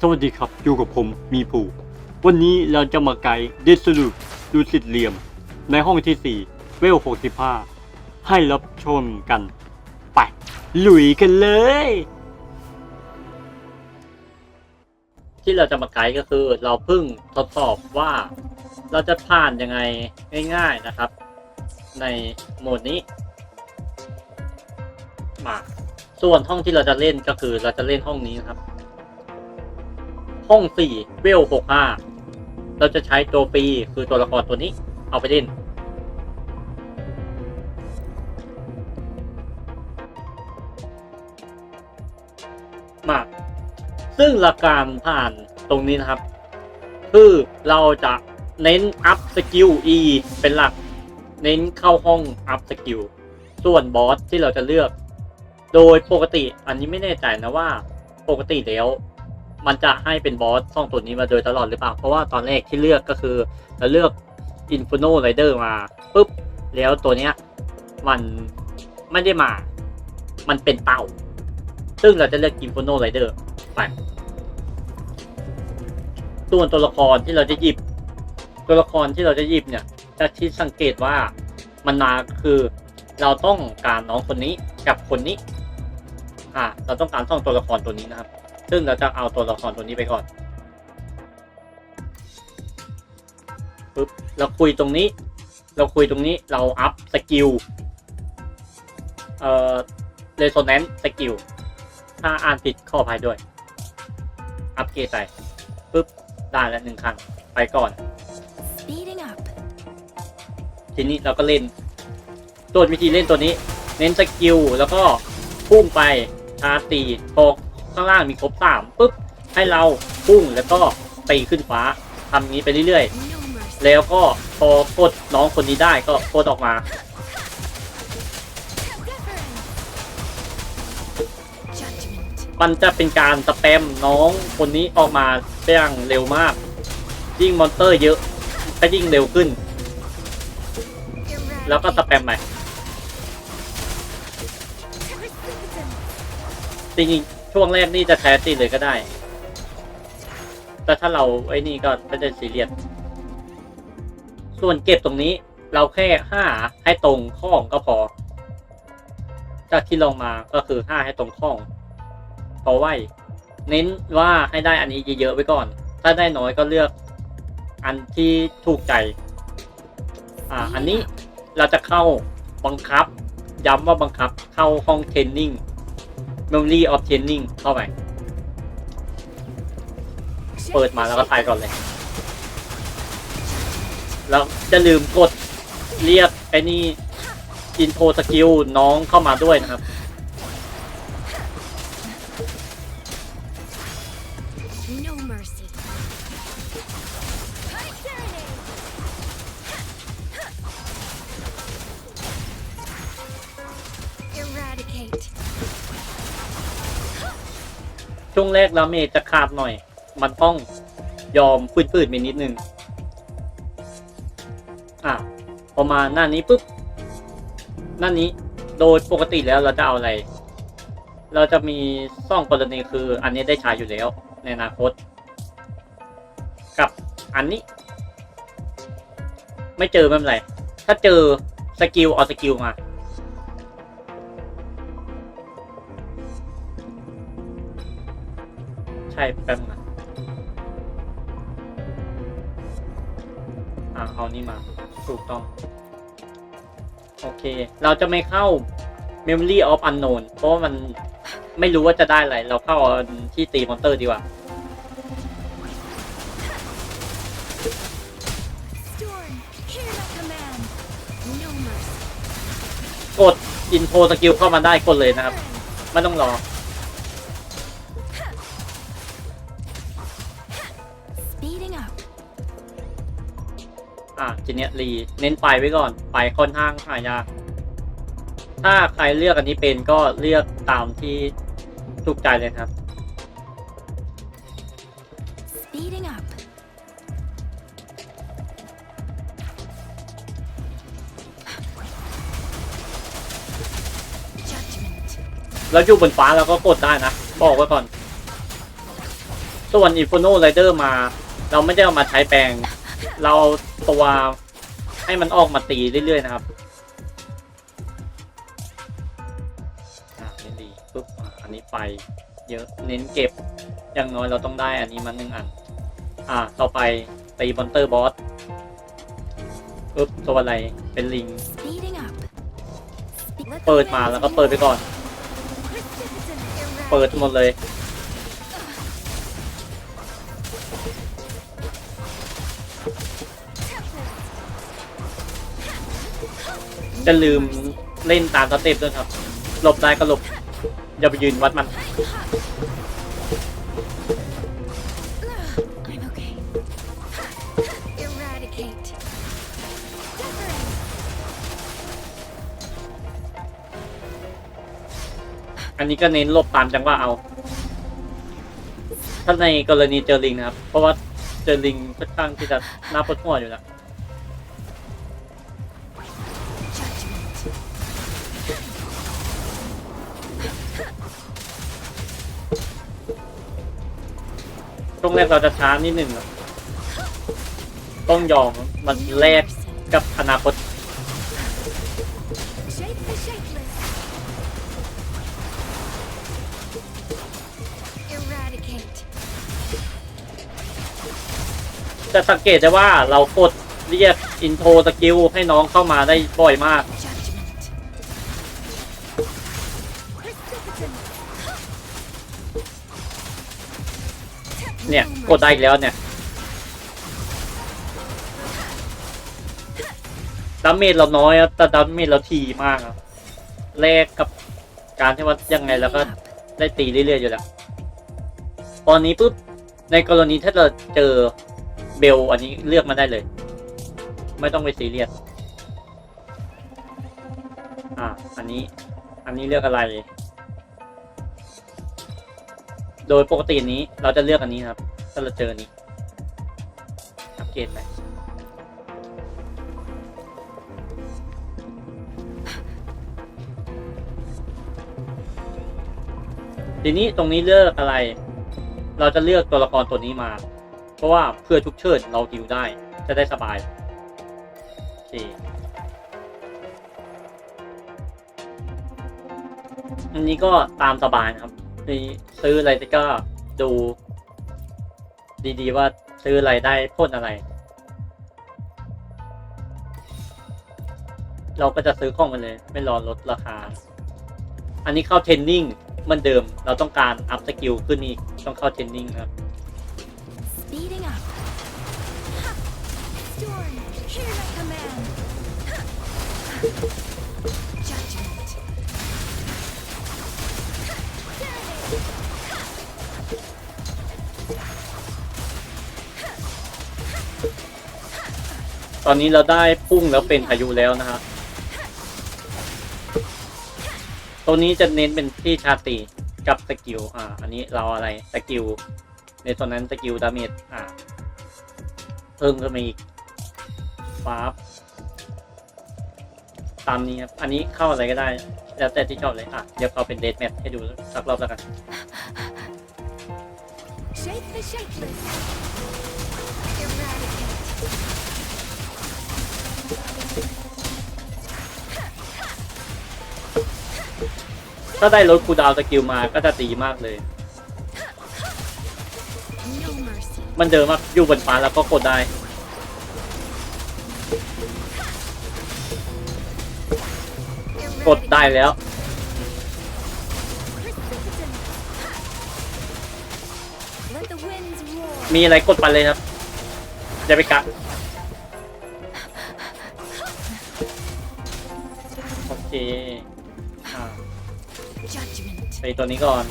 สวัสดีครับ อยู่กับผมมีผูวันนี้เราจะมาไกด์เดสลูดูสิตเหลี่ยม ในห้องที่ 4 เวล 65 ให้รับชมกัน ไป ลุยกันเลย ที่เราจะมาไกด์ก็คือเราเพิ่งทดสอบว่าเราจะผ่านยังไงง่าย ๆนะครับ ในโหมดนี้ มา ส่วนห้องที่เราจะเล่นก็คือเราจะเล่นห้องนี้นะครับ ห้องสี่เวลหกห้าเราจะใช้ตัวฟรีคือตัวละครตัวนี้ เอาไปเล่น มาซึ่งหลักการผ่านตรงนี้นะครับ คือเราจะเน้นอัพสกิล E เป็นหลัก เน้นเข้าห้องอัพสกิล ส่วนบอสที่เราจะเลือก โดยปกติอันนี้ไม่แน่ใจนะว่า ปกติแล้ว มันจะให้เป็นบอสสองตัวนี้มาโดยตลอดหรือเปล่า เพราะว่าตอนแรกที่เลือกก็คือเราเลือก Inferno Rider มาปุ๊บ แล้วตัวเนี้ยมันไม่ได้มา มันเป็นเต่า ซึ่งเราจะเลือก Inferno Rider ไปส่วนตัวละครที่เราจะหยิบ ตัวละครที่เราจะหยิบเนี่ยจะที่สังเกตว่ามันมาคือเราต้องการน้องคนนี้กับคนนี้ อ่า เราต้องการสองตัวละครตัวนี้นะครับ ซึ่งเราจะเอาตัวละครตัวนี้ไปก่อนปึ๊บเราคุยตรงนี้ เราคุยตรงนี้เราอัพสกิลเอ่อเรโซแนนซ์สกิลถ้าอ่านผิดขออภัยด้วย อัพเกรดไปปึ๊บได้แล้วหนึ่งครั้งไปก่อน Speeding up. ทีนี้เราก็เล่นตัววิธีเล่นตัวนี้ เน้นสกิลแล้วก็พุ่งไปชาร์จตีพอ ข้างล่างมีครบสามปุ๊บให้เราพุ่งแล้วก็ตีขึ้นฟ้าทำงี้ไปเรื่อยๆ แล้วก็พอกดน้องคนนี้ได้ก็กดออกมา มันจะเป็นการสแปมน้องคนนี้ออกมาได้อย่างเร็วมาก ยิ่งมอนเตอร์เยอะก็ยิ่งเร็วขึ้น แล้วก็สแปมไปจริง ช่วงแรกนี่จะแคสตีเลยก็ได้ แต่ถ้าเราไอ้นี่ก็ไม่ได้ซีเรียส ส่วนเก็บตรงนี้เราแค่ห้าให้ตรงข้องก็พอ จากที่ลองมาก็คือห้าให้ตรงข้อง พอไหว เน้นว่าให้ได้อันนี้เยอะๆไว้ก่อน ถ้าได้น้อยก็เลือกอันที่ถูกใจ อ่า อันนี้เราจะเข้าบังคับ ย้ำว่าบังคับเข้าห้องเทรนนิ่ง Memory of Training เข้าไป เปิดมาแล้วก็ทายก่อนเลย แล้วจะลืมกดเรียกไอ้นี่ อินโทรสกิลน้องเข้ามาด้วยนะครับ แรกแล้วเมจจะขาดหน่อย มันต้องยอมฝืดๆไปนิดนึง อะพอมาหน้านี้ปุ๊บ หน้านี้โดยปกติแล้วเราจะเอาอะไร เราจะมีซ่องกรณีคืออันนี้ได้ใช้อยู่แล้ว ในอนาคต กับอันนี้ ไม่เจอไม่เป็นไร ถ้าเจอสกิลเอาสกิลมา ใช่แป๊บนึงนะอ่าเอานี่มาถูกต้อง โอเค เราจะไม่เข้า Memory of Unknown เพราะมันไม่รู้ว่าจะได้อะไร เราเข้าที่ตีมอนเตอร์ดีกว่า กดอินโทรสกิลเข้ามาได้กดเลยนะครับ ไม่ต้องรอ อะทีเนี้ยรีเน้นไปไว้ก่อน ไปค่อนข้างหายาก ถ้าใครเลือกอันนี้เป็นก็เลือกตามที่ถูกใจเลยครับ Speeding up. แล้วแล้วอยู่บนฟ้าเราก็กดได้นะ บอกไว้ก่อนสส่วน Inferno Rider มา เราไม่ได้เอามาใช้แปลง เราเอาตัวให้มันออกมาตีเรื่อยๆนะครับอะนี่ดีปุ๊บอะอันนี้ไปเยอะเน้นเก็บอย่างน้อยเราต้องได้อันนี้มาหนึ่งอัน อะต่อไปตีมอนเตอร์บอสปุ๊บตัวอะไรเป็นลิง Speeding up. Spe- let the เปิดมา winds แล้วก็เปิดไปก่อน Precipitant เปิดหมดเลย จะลืมเล่นตามสเต็ปด้วยครับหลบได้ก็หลบอย่าไปยืนวัดมัน I'm okay. Eradicate. Decorate. อันนี้ก็เน้นหลบตามจังหวะเอา ถ้าในกรณีเจอลิงนะครับ เพราะว่าเจอลิงค่อนข้างที่จะน่าปวดหัวอยู่แล้ว แรกเราจะช้านิดหนึ่งครับต้องยอมมันแลกกับอนาคต Shape the shapeless. Eradicate. จะสังเกตได้ว่าเรากดเรียกอินโทรสกิลให้น้องเข้ามาได้บ่อยมาก เนี่ยกดได้อีกแล้วเนี่ยดาเมจเราน้อยอะแต่ดาเมจเราทีมากอะแลกกับการที่ว่ายังไงแล้วก็ได้ตีเรื่อยๆอยู่แล้ว ตอนนี้ปุ๊บในกรณีถ้าเราเจอเบลอันนี้เลือกมาได้เลย ไม่ต้องไปซีเรียสอ่าอันนี้ อันนี้เลือกอะไร โดยปกตินี้เราจะเลือกอันนี้นะครับ ถ้าเราเจออันนี้สังเกตไหมทีนี้ตรงนี้เลือกอะไร เราจะเลือกตัวละครตัวนี้มา เพราะว่าเพื่อชุกเฉินเราฮิวได้ จะได้สบาย โอเคอันนี้ก็ตามสบายนะครับ นี่ซื้ออะไรก็ดู ดีๆว่าซื้ออะไรได้พ่นอะไร เราก็จะซื้อของมันเลย ไม่รอลดราคา อันนี้เข้าเทรนนิ่งเหมันเดิม เราต้องการอัพสกิลขึ้นอีกต้องเข้าเทรนนิ่งครับ Speeding up. Ha! Storm, hear my command. Ha! ตอนนี้เราได้พุ่งแล้วเป็นพายุแล้วนะครับตัวนี้จะเน้นเป็นที่ชาติกับสกิล อ่า อันนี้เราอะไร สกิล ในส่วนนั้นสกิลดาเมจ อ่า เพิ่มขึ้นมาอีกฟ้าบตามนี้ครับ อันนี้เข้าอะไรก็ได้ แล้วแต่ที่ชอบเลย อะ เดี๋ยวเขาเป็นเดทแมทให้ดูสักรอบแล้วกัน Shape the shapeless. Eradicate. ถ้าได้ลดคูดาวสกิลมาก็จะดีมากเลย มันเดิมมากอยู่บนฟ้าแล้วก็กดได้กดได้แล้ว มีอะไรกดไปเลยครับอย่าไปกะ อเคอ่า Judgment. ไปตัวนี้ก่อน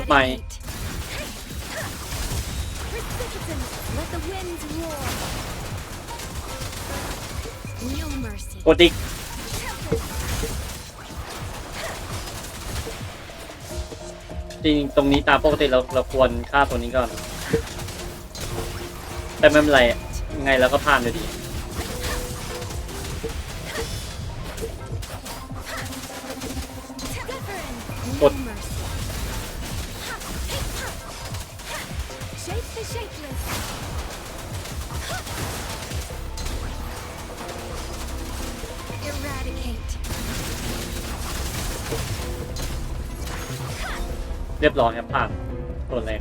ดใหม่ กดอีกจริงๆตรงนี้ตามปกติเราเราควรฆ่าตัวนี้ก่อน แต่ไม่เป็นไร ไงเราก็ผ่านอยู่ดี Shape the shapeless. Eradicate. เรียบร้อยครับผ่านตัวแรก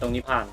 ตรงนี้ผ่าน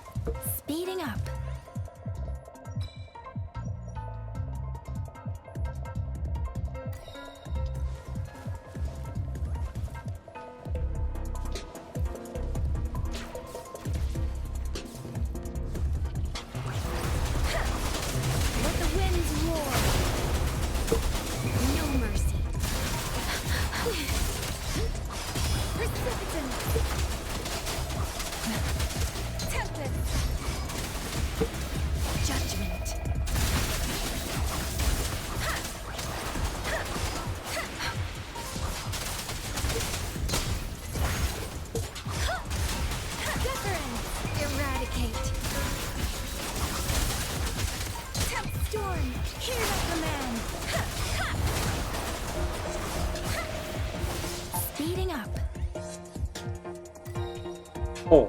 โอ้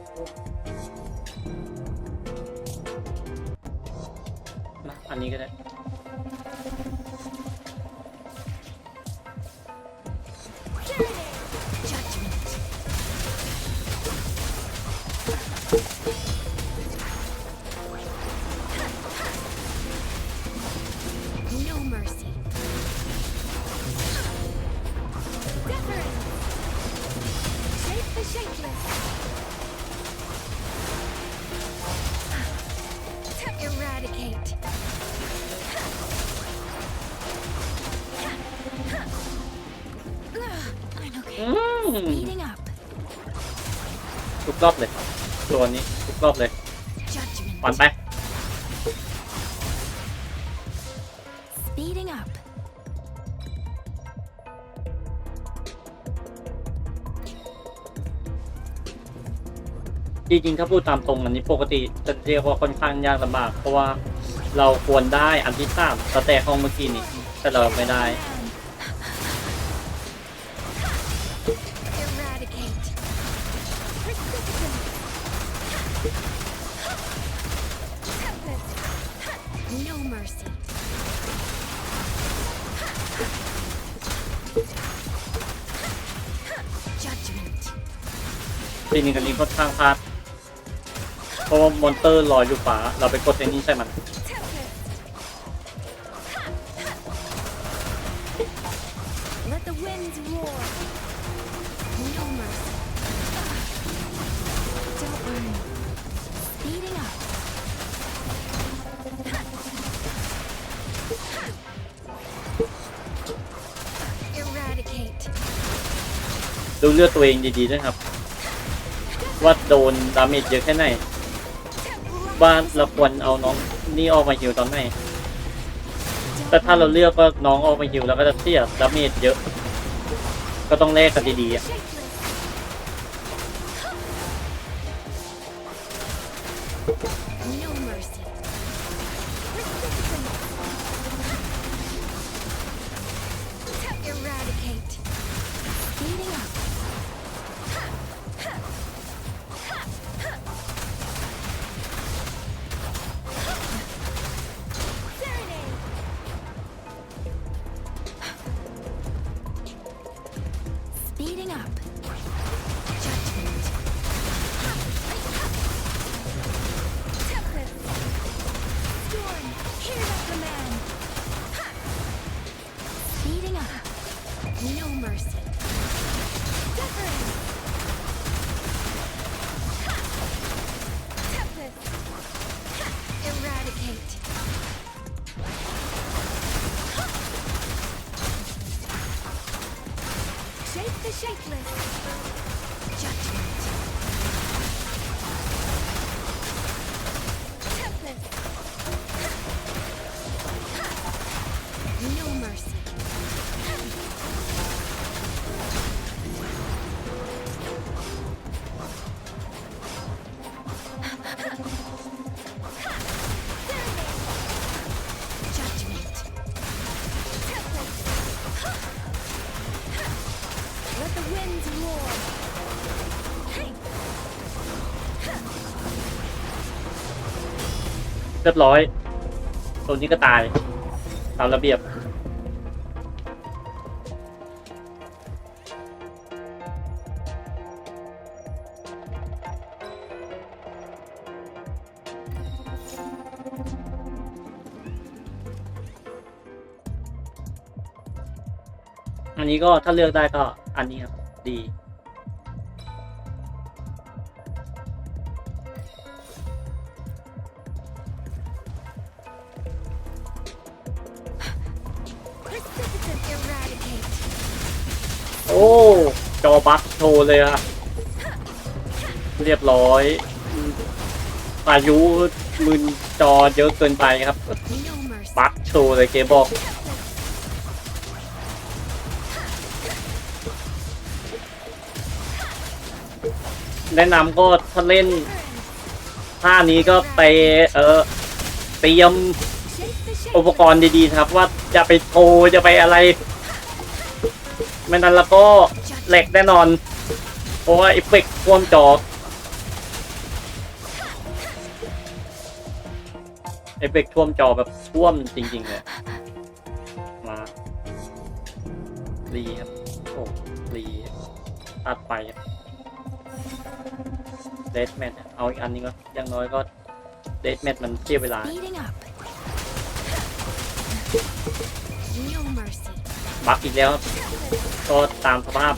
นะอันนี้ก็ได้ Speeding up. ทุกรอบเลย ตัวนี้ทุกรอบเลย Judgment. ปันไป Speeding up. จริงๆถ้าพูดตามตรงอันนี้ปกติจะเรียกว่าค่อนข้างยากลำบาก เพราะว่าเราควรได้อันที่สามสแต็กห้องเมื่อกี้นี้แต่เราไม่ได้ Eradicate. No mercy. 'Judgment. จริงๆอันนี้ค่อนข้างพลาดเพราะว่ามอนเตอร์ลอยอยู่ขวาเราไปกดไอ้นี่ใช่มัน เลือดตัวเองดีๆด้วยครับ ว่าโดนดาเมจเยอะแค่ไหนว่าเราควรเอาน้องนี่ออกมาฮิวตอนไหนแต่ถ้าเราเลือกว่าน้องออกมาฮิวเราก็จะเสียดาเมจเยอะ ก็ต้องแลกกันดีๆ เรียบร้อย ตัวนี้ก็ตาย ตามระเบียบ อันนี้ก็ถ้าเลือกได้ก็อันนี้ครับ ดี จอบัคโชว์เลยอะเรียบร้อยอายุมึนจอเยอะเกินไปครับ บัคโชว์เลยเกมบอกแนะนำก็ถ้าเล่นท่านี้ก็ไปเออเตรียมอุปกรณ์ดีๆครับว่าจะไปโทรจะไปอะไร ไม่นั้นแล้วก็ แหลกแน่นอน เพราะว่าเอฟเฟกต์ท่วมจอเอฟเฟกต์ท่วมจอแบบท่วมจริงๆเลยมารีครับโอ้รีตัดไปเดสแมทเอาอีกอันนี้ก็อยังน้อยก็เดสแมทมันเสียเวลา Speeding up. No mercy. บักอีกแล้วครับก็ตามสภาพ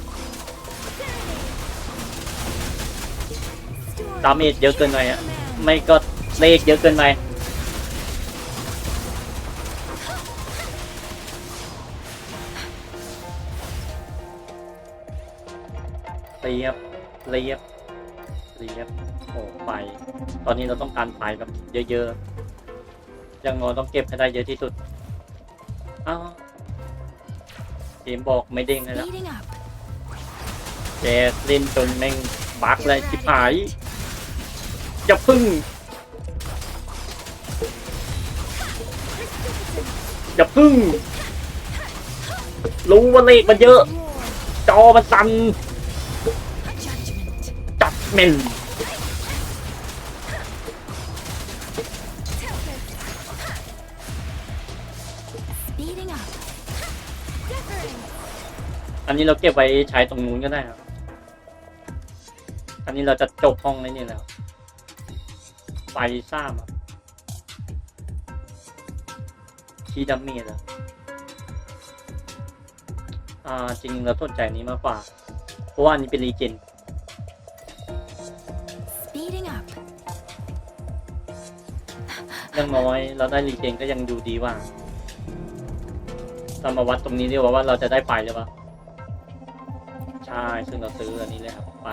ดาเมจเยอะเกินไปอะ command. ไม่ก็เลขเยอะเกินไปเรียบเรียบเรียบโอ้ไฟตอนนี้เราต้องการไฟแบบเยอะๆอยังน้อยต้องเก็บให้ได้เยอะที่สุดอ้าวเกมบอกไม่เด้งเลยแล้ว Speeding up. แกเล่นจนแม่งบักเลยชิบหาย อย่าพึ่ง อย่าพึ่ง รู้ว่าเลขมันเยอะ จอมันสั่นจัดเมนอันนี้เราเก็บไว้ใช้ตรงนู้นก็ได้ครับ อันนี้เราจะจบห้องในนี่แล้ว ไฟซ่ามอะคีดัมเมจอะอ่าจริงเราสนใจอันนี้มากกว่า เพราะว่าอันนี้เป็นรีเจน Speeding up. อยังน้อยเราได้รีเจนก็ยังดูดีกว่าเรามาวัดตรงนี้ดีกว่าว่าเราจะได้ไฟหรือเปล่าใช่ซึ่งเราซื้ออันนี้เลยครับไป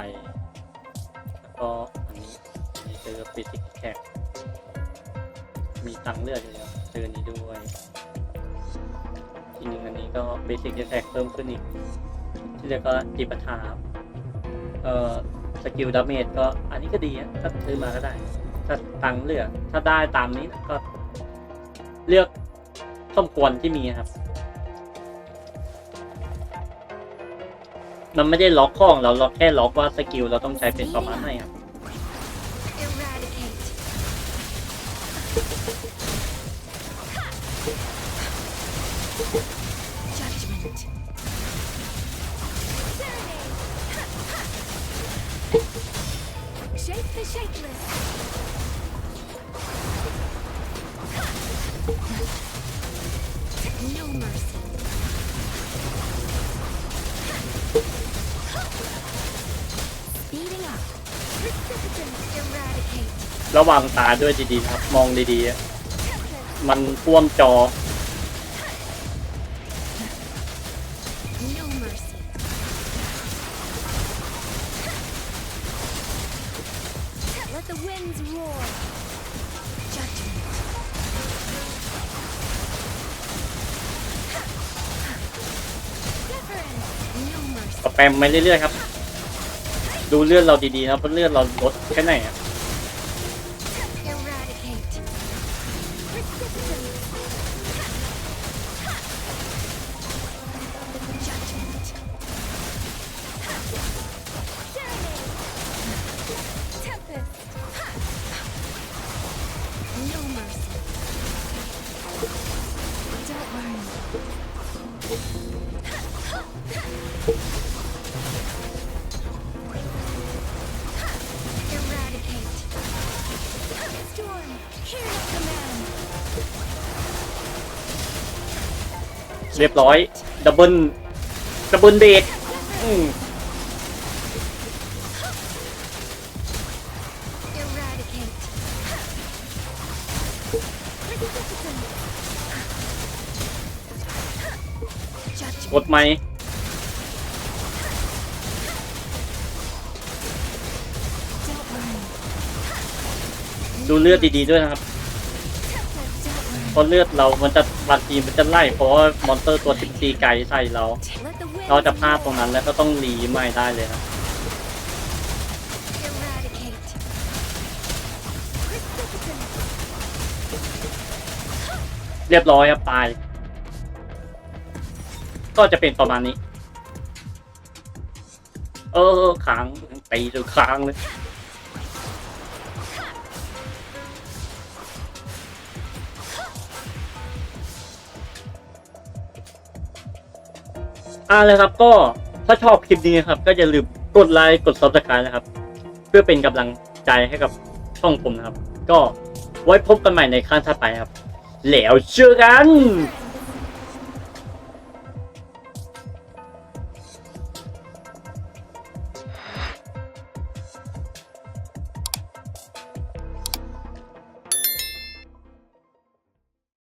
แล้วก็ อันนี้อันนี้ซื้อฟิสิกแคมีตังเลือกอยู่แล้วซื้อนี้ด้วยอีกหนึ่งอันนี้ก็เบสิกแท็กเพิ่มขึ้นอีก ที่เหลือก็จีปทาครับเอ่อสกิลดาเมจก็อันนี้ก็ดีอะถ้าซื้อมาก็ได้ ถ้าตังเลือก ถ้าได้ตามนี้นะก็เลือกสมควรที่มีครับ มันไม่ได้ล็อกข้องเราเราแค่ล็อกว่าสกิลเราต้องใช้เป็นประมาณไหนครับ Shape the shapeless. No mercy. Speeding up. Precipitant eradicate. ระวังตาด้วยดีๆครับ มองดีๆอะมันท่วมจอ มไปเรื่อยๆครับ ดูเลือดเราดีๆนะเพราะเลือดเราลดแค่ไหนอะ บร้อยดับเบิลดับเบิลเดทกดไหมดูเลือดดีๆด้วยนะครับ เพราะเลือดเรามันจะบางทีมันจะไล่ เพราะว่ามอนสเตอร์ตัวติดตีไกลใส่เรา เราจะพลาดตรงนั้นแล้วก็ต้องรีใหม่ได้เลยครับเรียบร้อยครับตาย ก็จะเป็นประมาณนี้ เออค้างตีจนค้างเลย อ่าเลยครับก็ถ้าชอบคลิปนี้ครับ ก็อย่าลืมกดไลค์กดซับสไครต์นะครับ เพื่อเป็นกำลังใจให้กับช่องผมนะครับ ก็ไว้พบกันใหม่ในครั้งถัดไปครับ แล้วเจอกัน